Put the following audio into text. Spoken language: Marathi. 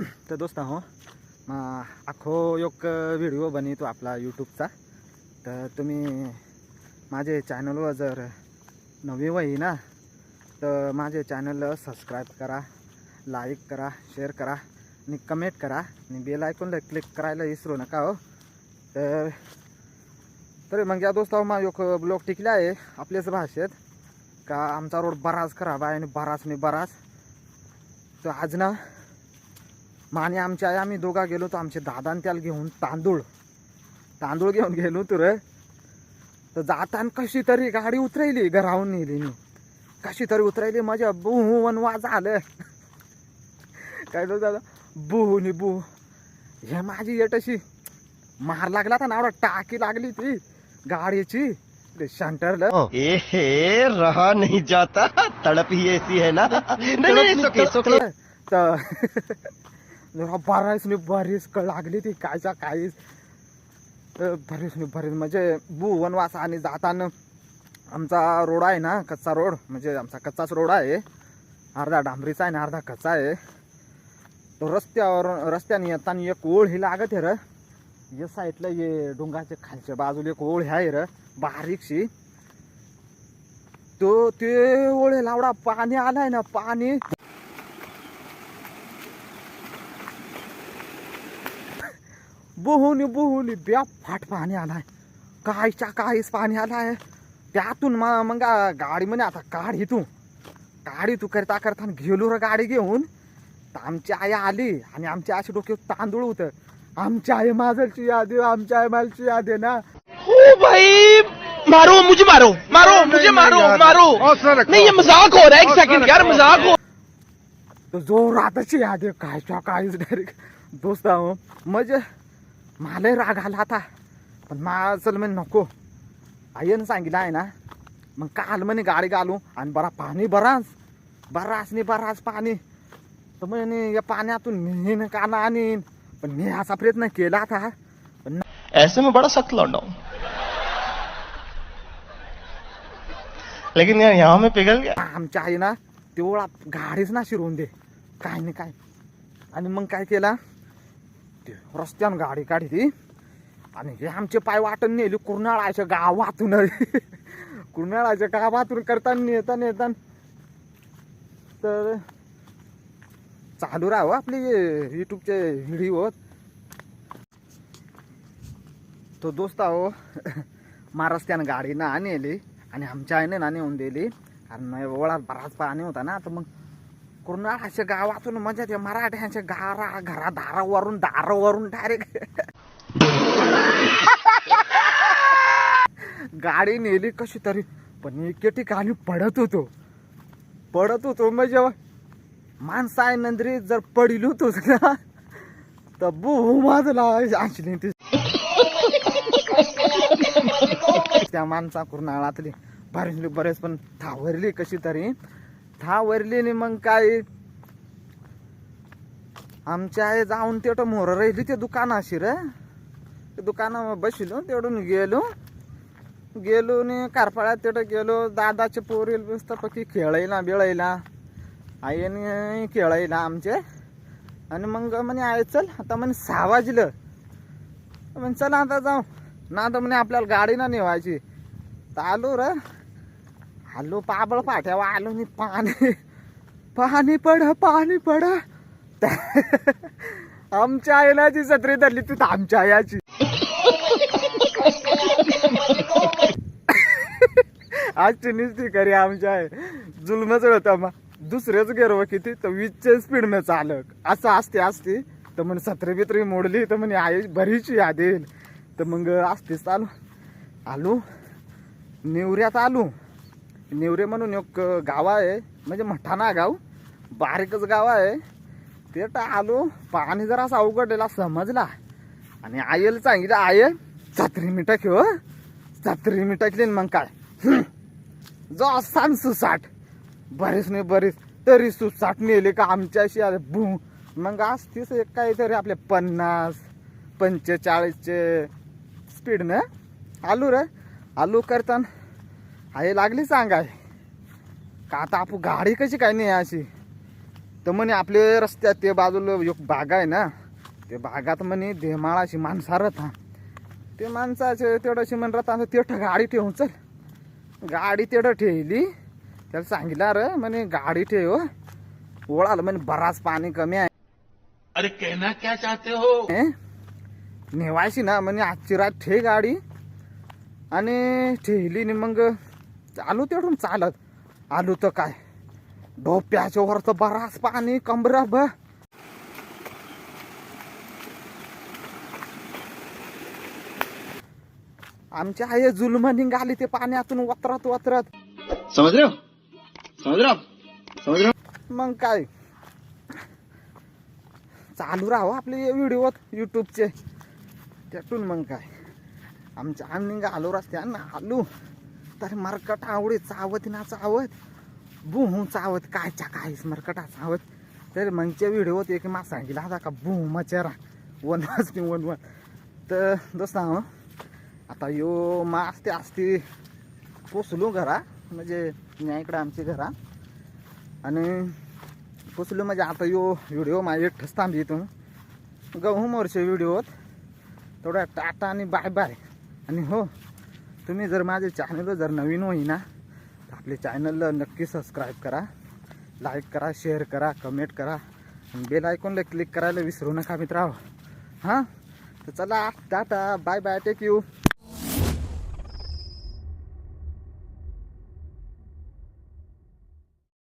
तर दोस्त हो आखो एक व्हिडिओ बनवतो आपला यूट्यूबचा तर तुम्ही माझे चॅनलवर जर नवी वही ना तर माझे चॅनल सबस्क्राईब करा लाईक करा शेअर करा आणि कमेंट करा आणि बेल आयकॉनला क्लिक करायला विसरू नका हो. तर तरी मग या दोस्ता हो, मा एक ब्लॉग टिकला आहे आपल्याच भाषेत का आमचा रोड बराच खराब आहे आणि बराच नाही बराच. तर आज ना माने आमच्या आई आम्ही दोघा गेलो तर आमचे दादा आणि त्याला घेऊन तांदूळ. तांदूळ घेऊन गेलो तर तर जाताना कशी तरी गाडी उतरायली घराहून नेली मी. कशी तरी उतरायली माझ्या बुहून वाज आलं. काय तो दादा बुहू नि बुहू. हे माझी येट अशी मार लागला तर नावडा टाकी लागली ती गाडीची. ते शंटरलं. ए रहा नहीं जाता. तड़प ही ऐसी है ना. तर जरा बराच नि बरीच कळ लागली ती कायचा काहीच तर बरीच नि बरीच. म्हणजे बू वनवास आणि जाताना आमचा रोड आहे ना कच्चा रोड. म्हणजे आमचा कच्चाच रोड आहे. अर्धा डांबरीचा आहे ना अर्धा कच्चा आहे. तो रस्त्यावर रस्त्याने येताना एक ओळ ही लागत आहे र. या साईडला ये डोंगाच्या खालच्या बाजूला एक ओळ आहे र बारीकशी. तो ते ओळे लावडा पाणी आलाय ना पाणी. बुहुनी बुहुनी ब्या फाट पाणी आलाय. कायच्या काहीच पाणी आलाय. त्यातून मग मग गाडी म्हणे आता काढ इथून. गाडी तू करता करता गेलो र गाडी घेऊन. आमची आई आली आणि आमच्या अशी डोक्यात तांदूळ होतं. आमच्या आई माझलची यादी आमच्या आई मालची यादी ना. ओ भाई मारो मुझे मारो मारो मुझे मारो मारो। नहीं मजाक हो रहा है एक सेकंड यार मजाक हो। तर जोरातची यादी कायच्या काहीच डायरेक्ट दोस्त म्हणजे मला राग आला आता. पण मा चल म्हणे नको. आईनं सांगितलं आहे ना मग काल म्हणे गाडी घालू आणि बरा पाणी बराच बराच नाही बराच पाणी. तर म्हणे या पाण्यातून मी न काना आणीन? पण मी असा प्रयत्न केला आता. पण ऐसे में बड़ा सख्त लौंडा हूं. लेकिन यार यहाँ में पिघल गया। आमच्या आई ना तेवढा गाडीच ना शिरवून दे. काय नाही काय. आणि मग काय केला? ते रस्त्यानं गाडी काढी ती आणि हे आमचे पाय वाटण नेली कुर्नाळाच्या गावातून. कुर्नाळाच्या गावातून करताना नेता नेता. तर चालू राहावं आपले युट्यूबचे व्हिडिओ. तो दोस्त आहो महाराष्ट्रानं गाडी ना नेली आणि आमच्या आईने ना नेऊन दिली. कारण ओळात बराच पाणी होता ना तर मग कुर्नाळाच्या गावातून म्हणजे ते मराठ्यांच्या गारा घरा दारावरून दारावरून डायरेक्ट गाडी नेली कशी तरी पण एके ठिकाणी पडत होतो. पडत होतो म्हणजे माणसं आहे नंदरी जर पडिल होतोच ना तर बू माझला आणशील ती त्या माणसा कृणाळातली भरली बरेच पण थावरली कशी तरी. थावरली आणि मग काय? आमच्या आई जाऊन तेवढं मोर राहिली ते दुकानाशी रे. ते दुकानावर बसलो तेवढून गेलो. गेलो आणि कारपाळ्यात तेवढं गेलो. दादाचे पोरील मस्तपैकी खेळायला बिळायला. आईने खेळायला आमचे. आणि मग म्हणे आहे चल. आता म्हणे सहा वाजलं. म्हणे चला आता जाऊ. ना तर म्हणे आपल्याला गाडी ना नेवायची. तर आलो र. आलो पाबळ पाठ्यावर आलो नि पाणी. पाणी पड पाणी पड. आमच्या आईलाची सत्री धरली तू तर आमच्या आयाची आज ती करी आमच्या आहे जुलमच होता मग दुसरेच गेरो किती तर वीसच्या स्पीडनं चालक असं असते असते. तर म्हणे सत्री बित्री मोडली तर म्हणे आई बरीच याद येईल. तर मग असतेच चालू. आलो. नेवऱ्यात आलो. नेवरे म्हणून एक गाव आहे. म्हणजे मठाणा गाव. बारीकच गाव आहे. ते तर आलो. पाणी जरा असा अवघडलेला समजला. आणि आयल सांगितलं आय सत्री मिठा खेळ हो. सत्री मिठा खेळेन मग काय? जो सांग सुसाट. बरेच नाही बरेच. तरी सुसाट नेले का आमच्याशी? आले भू मग असतीच एक काहीतरी आपले पन्नास पंचेचाळीसचे स्पीडनं आलू रे. आलू करताना आई लागली सांगाय का आता आपण गाडी कशी काय नाही अशी? तर म्हणे आपले रस्त्यात ते बाजूला एक बागा आहे ना ते बागात म्हणे देमाळाची माणसा हा ते माणसाचे तेवढ्याशी म्हणत आता तेठ गाडी ठेवून चल. गाडी तेवढं ठेवली त्याला सांगितलं अरे म्हणे गाडी ठेव ओळाल म्हणे बराच पाणी कमी आहे. अरे कहना क्या चाहते हो? हे? नेवायची ना म्हणजे आजची रात ठे गाडी. आणि ठेवली नि मग आलो तेवढून चालत. आलो तर काय? डोप्याच्या वर तर बराच पाणी कमरा ब. आमच्या आई जुलम निघाली ते पाण्यातून वतरत वतरत. रहे रहे समझ रहे हो मग काय? चालू राहावं आपले व्हिडिओ युट्यूबचे त्यातून मग काय? आमच्या आम्ही आलो रस्त्यानं आलो. तर मरकट आवडे चावत ना चावत. बुहू चावत कायच्या काहीच मरकटा चावत. तर मगच्या व्हिडिओत एक मा सांगितला होता का बुहू मचेरा वनवास वन वनवन तर दोस्त हो आता यो मा असते. असते पोचलो घरा म्हणजे या इकडं आमची घरा. आणि पोचलो म्हणजे आता यो व्हिडिओ माझे ठस थांबली इथून. गहू मोरचे व्हिडिओत थोडा टाटा आणि बाय बाय आणि हो तुम्ही जर माझे चॅनल जर नवीन होईना तर आपले चॅनलला नक्की सबस्क्राईब करा लाईक करा शेअर करा कमेंट करा आणि बेल आयकॉनला क्लिक करायला विसरू नका मित्रांनो. हां? तर चला tata bye bye take you